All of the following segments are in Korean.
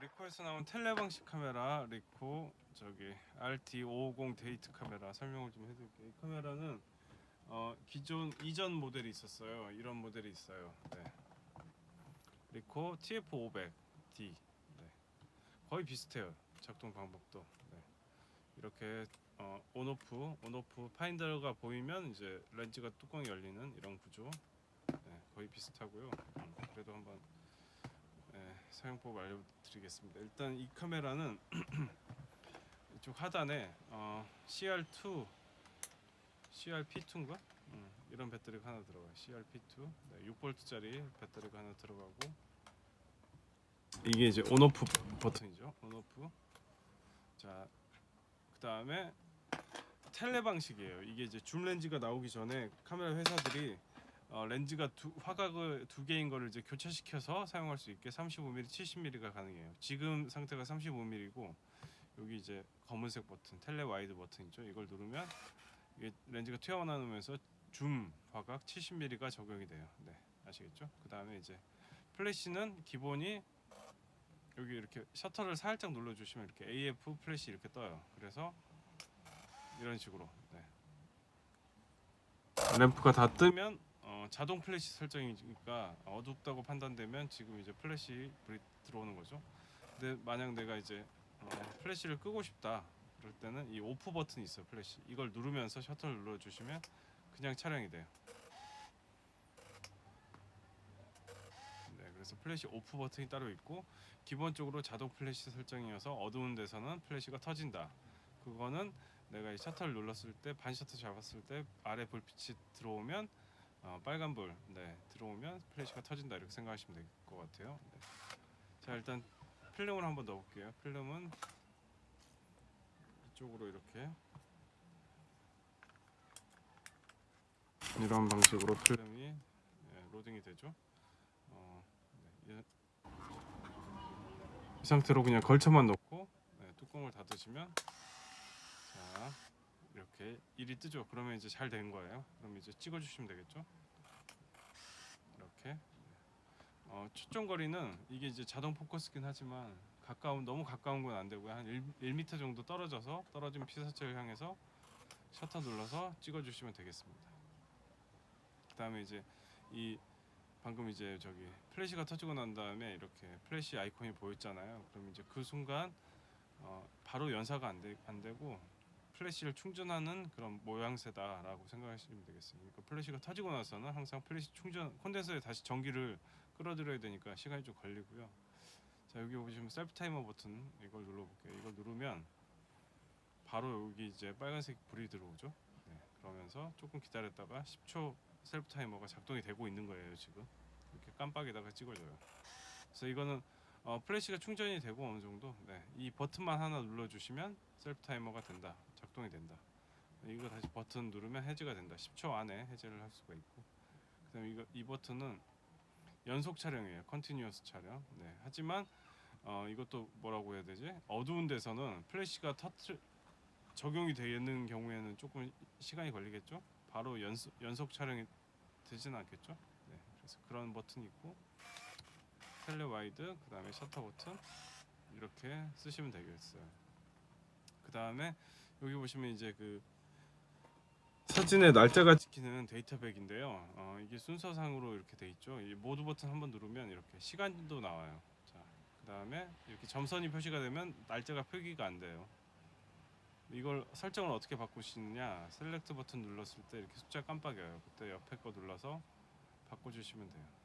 리코에서 나온 텔레 방식 카메라 리코 저기 RT550 데이트 카메라 설명을 좀 해드릴게요. 이 카메라는 어, 기존 이전 모델이 있었어요. 이런 모델이 있어요. 네. 리코 TF500D 네. 거의 비슷해요. 작동 방법도 네. 이렇게 어, 온오프 온오프 파인더가 보이면 이제 렌즈가 뚜껑이 열리는 이런 구조 네, 거의 비슷하고요. 음, 그래도 한번 네, 사용법 알려드리겠습니다. 일단 이 카메라는 이쪽 하단에 어, CR2, CRP2인가? 음, 이런 배터리가 하나 들어가요. CRP2, 네, 6V짜리 배터리가 하나 들어가고 이게 이제 온오프 버튼이죠. 온오프. 자, 그 다음에 텔레 방식이에요. 이게 이제 줌 렌즈가 나오기 전에 카메라 회사들이 어, 렌즈가 두, 화각을 두 개인 거를 이제 교체시켜서 사용할 수 있게 35mm, 70mm가 가능해요. 지금 상태가 35mm고 여기 이제 검은색 버튼, 텔레 와이드 버튼이죠. 이걸 누르면 이게 렌즈가 튀어나오면서 줌 화각 70mm가 적용이 돼요. 네, 아시겠죠? 그 다음에 이제 플래시는 기본이 여기 이렇게 셔터를 살짝 눌러주시면 이렇게 AF 플래시 이렇게 떠요. 그래서 이런 식으로 네. 램프가 다 뜨면 어, 자동 플래시 설정이니까 어둡다고 판단되면 지금 이제 플래시 불이 들어오는 거죠. 근데 만약 내가 이제 어, 플래시를 끄고 싶다 그럴 때는 이 오프 버튼이 있어요. 플래시 이걸 누르면서 셔터를 눌러주시면 그냥 촬영이 돼요. 네, 그래서 플래시 오프 버튼이 따로 있고 기본적으로 자동 플래시 설정이어서 어두운 데서는 플래시가 터진다. 그거는 내가 이 셔터를 눌렀을 때 반 셔터 잡았을 때 아래 불빛이 들어오면 어, 빨간 불, 네 들어오면 플래시가 터진다 이렇게 생각하시면 될 것 같아요. 네. 자 일단 필름을 한번 넣어볼게요. 필름은 이쪽으로 이렇게 이런 방식으로 필름이 예, 로딩이 되죠. 어, 네, 이, 이 상태로 그냥 걸쳐만 넣고 네, 뚜껑을 닫으시면 자 이렇게 일이 뜨죠. 그러면 이제 잘 된 거예요. 그럼 이제 찍어주시면 되겠죠. 이렇게 어, 초점 거리는 이게 이제 자동 포커스긴 하지만 가까운 너무 가까운 건 안 되고요. 한 1, 1m 정도 떨어져서 떨어진 피사체를 향해서 셔터 눌러서 찍어주시면 되겠습니다. 그다음에 이제 이 방금 이제 저기 플래시가 터지고 난 다음에 이렇게 플래시 아이콘이 보였잖아요. 그럼 이제 그 순간 어, 바로 연사가 안, 되, 안 되고 플래시를 충전하는 그런 모양새다라고 생각하시면 되겠습니다. 그러니까 플래시가 터지고 나서는 항상 플래시 충전 콘덴서에 다시 전기를 끌어들여야 되니까 시간이 좀 걸리고요. 자 여기 보시면 셀프 타이머 버튼 이걸 눌러볼게요. 이걸 누르면 바로 여기 이제 빨간색 불이 들어오죠. 네, 그러면서 조금 기다렸다가 10초 셀프 타이머가 작동이 되고 있는 거예요 지금 이렇게 깜빡이다가 찍어줘요. 그래서 이거는 어, 플래시가 충전이 되고 어느 정도? 네, 이 버튼만 하나 눌러주시면 셀프 타이머가 된다. 작동이 된다. 이거 다시 버튼 누르면 해제가 된다. 10초 안에 해제를 할 수가 있고. 그다음 이거 이 버튼은 연속 촬영이에요. 컨티뉴어스 촬영. 네, 하지만 어, 이것도 뭐라고 해야 되지? 어두운 데서는 플래시가 터트 적용이 되는 경우에는 조금 시간이 걸리겠죠? 바로 연속 연속 촬영이 되지는 않겠죠? 네, 그래서 그런 버튼이 있고 텔레 와이드 그 다음에 셔터 버튼 이렇게 쓰시면 되겠어요. 그 다음에 여기 보시면 이제 그 사진의 날짜가 찍히는 데이터백인데요. 어, 이게 순서상으로 이렇게 돼 있죠. 이 모드 버튼 한번 누르면 이렇게 시간도 나와요. 자, 그 다음에 이렇게 점선이 표시가 되면 날짜가 표기가 안 돼요. 이걸 설정을 어떻게 바꾸시느냐? 셀렉트 버튼 눌렀을 때 이렇게 숫자 깜빡여요. 그때 옆에 거 눌러서 바꿔주시면 돼요.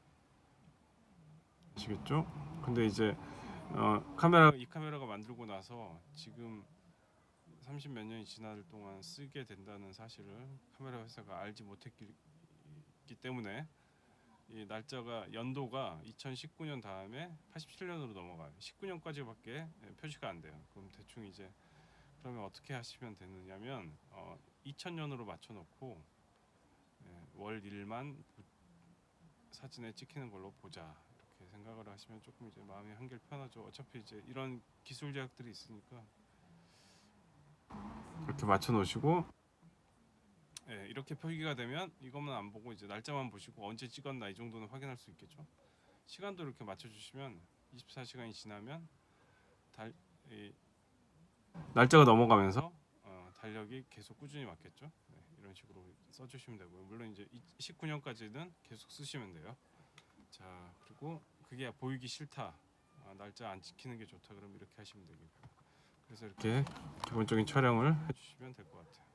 아시겠죠? 근데 이제 어, 카메라 이 카메라가 만들고 나서 지금 30 몇 년이 지날 동안 쓰게 된다는 사실을 카메라 회사가 알지 못했기 때문에 이 날짜가 연도가 2019년 다음에 87년으로 넘어가요. 19년까지밖에 표시가 안 돼요. 그럼 대충 이제 그러면 어떻게 하시면 되느냐면 어, 2000년으로 맞춰놓고 예, 월 일만 사진에 찍히는 걸로 보자 생각을 하시면 조금 이제 마음이 한결 편하죠. 어차피 이제 이런 기술 제약들이 있으니까 이렇게 맞춰 놓으시고 예, 이렇게 표기가 되면 이것만 안 보고 이제 날짜만 보시고 언제 찍었나 이 정도는 확인할 수 있겠죠. 시간도 이렇게 맞춰 주시면 24시간이 지나면 달, 이, 날짜가 넘어가면서 어, 달력이 계속 꾸준히 맞겠죠. 네, 이런 식으로 써주시면 되고요. 물론 이제 19년까지는 계속 쓰시면 돼요. 자 그리고 그게 보이기 싫다. 아, 날짜 안 지키는 게 좋다. 그럼 이렇게 하시면 되겠고요. 그래서 이렇게 기본적인 촬영을 해주시면 될 것 같아요.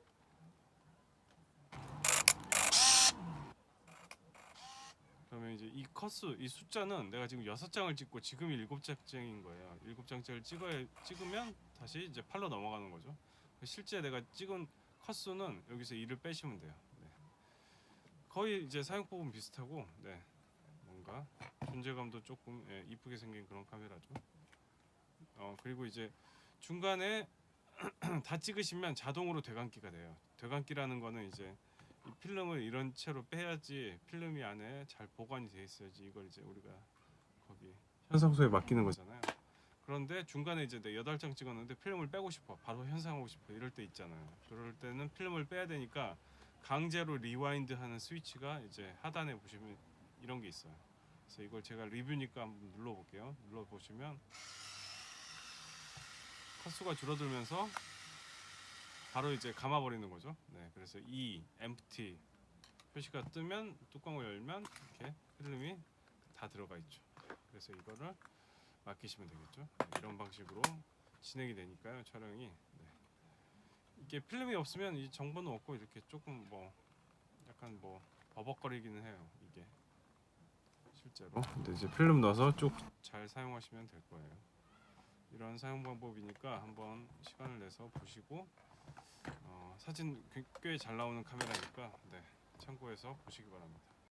그러면 이제 이 컷수 이 숫자는 내가 지금 여섯 장을 찍고 지금이 일곱 장인 거예요. 일곱 장짜리 찍어야 찍으면 다시 이제 팔로 넘어가는 거죠. 실제 내가 찍은 컷수는 여기서 2를 빼시면 돼요. 네. 거의 이제 사용법은 비슷하고 네. 뭔가 존재감도 조금 예, 이쁘게 생긴 그런 카메라죠. 어 그리고 이제 중간에 다 찍으시면 자동으로 되감기가 돼요. 되감기라는 거는 이제 이 필름을 이런 채로 빼야지 필름이 안에 잘 보관이 돼 있어야지 이걸 이제 우리가 거기 현상소에 맡기는 거잖아요. 그런데 중간에 이제 내 여덟 장 찍었는데 필름을 빼고 싶어 바로 현상하고 싶어 이럴 때 있잖아요. 그럴 때는 필름을 빼야 되니까 강제로 리와인드 하는 스위치가 이제 하단에 보시면 이런 게 있어요. 그래서 이걸 제가 리뷰니까 한번 눌러볼게요. 눌러보시면 컷수가 줄어들면서 바로 이제 감아버리는 거죠. 네, 그래서 E, empty 표시가 뜨면 뚜껑을 열면 이렇게 필름이 다 들어가 있죠. 그래서 이거를 맡기시면 되겠죠. 이런 방식으로 진행이 되니까요 촬영이 네. 이게 필름이 없으면 이 정보는 없고 이렇게 조금 뭐 약간 뭐 버벅거리기는 해요 실제로. 근데 이제 필름 넣어서 쭉 잘 사용하시면 될 거예요. 이런 사용 방법이니까 한번 시간을 내서 보시고 어, 사진 꽤 잘 나오는 카메라니까 네, 참고해서 보시기 바랍니다.